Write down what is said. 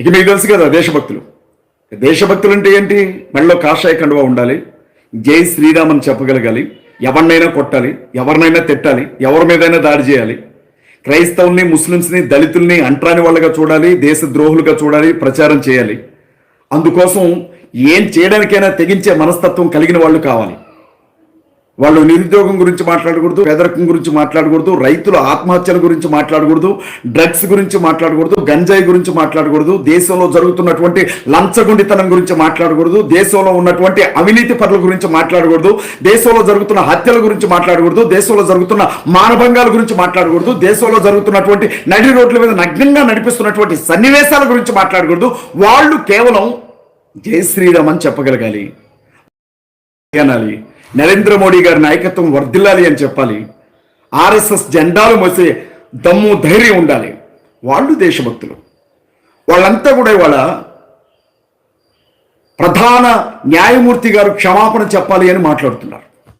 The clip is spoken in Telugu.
ఇక మీకు తెలుసు కదా దేశభక్తులు. దేశభక్తులు అంటే ఏంటి? మెడలో కాషాయ కండువా ఉండాలి. జై శ్రీరామ్ అని చెప్పగలగాలి. ఎవరినైనా కొట్టాలి. ఎవరినైనా తిట్టాలి. ఎవరి మీదైనా దాడి చేయాలి. క్రైస్తవుల్ని ముస్లిమ్స్ని దళితుల్ని అంటరాని వాళ్ళగా చూడాలి. దేశ ద్రోహులుగా చూడాలి. ప్రచారం చేయాలి. అందుకోసం ఏం చేయడానికైనా తెగించే మనస్తత్వం కలిగిన వాళ్ళు కావాలి. వాళ్ళు నిరుద్యోగం గురించి మాట్లాడకూడదు పేదరికం గురించి మాట్లాడకూడదు రైతుల ఆత్మహత్యల గురించి మాట్లాడకూడదు డ్రగ్స్ గురించి మాట్లాడకూడదు గంజాయి గురించి మాట్లాడకూడదు దేశంలో జరుగుతున్నటువంటి లంచగొండితనం గురించి మాట్లాడకూడదు దేశంలో ఉన్నటువంటి అవినీతి పనుల గురించి మాట్లాడకూడదు దేశంలో జరుగుతున్న హత్యల గురించి మాట్లాడకూడదు దేశంలో జరుగుతున్న మానభంగాల గురించి మాట్లాడకూడదు దేశంలో జరుగుతున్నటువంటి నడి రోడ్ల మీద నగ్నంగా నడిపిస్తున్నటువంటి సన్నివేశాల గురించి మాట్లాడకూడదు. వాళ్ళు కేవలం జై శ్రీరామ్ అని చెప్పగలగాలి. అనాలి. నరేంద్ర మోడీ గారి నాయకత్వం వర్ధిల్లాలి అని చెప్పాలి. ఆర్ఎస్ఎస్ జెండాలు మోసే దమ్ము ధైర్యం ఉండాలి. వాళ్ళు దేశభక్తులు. వాళ్ళంతా కూడా ఇవాళ ప్రధాన న్యాయమూర్తి గారు క్షమాపణ చెప్పాలి అని మాట్లాడుతున్నారు.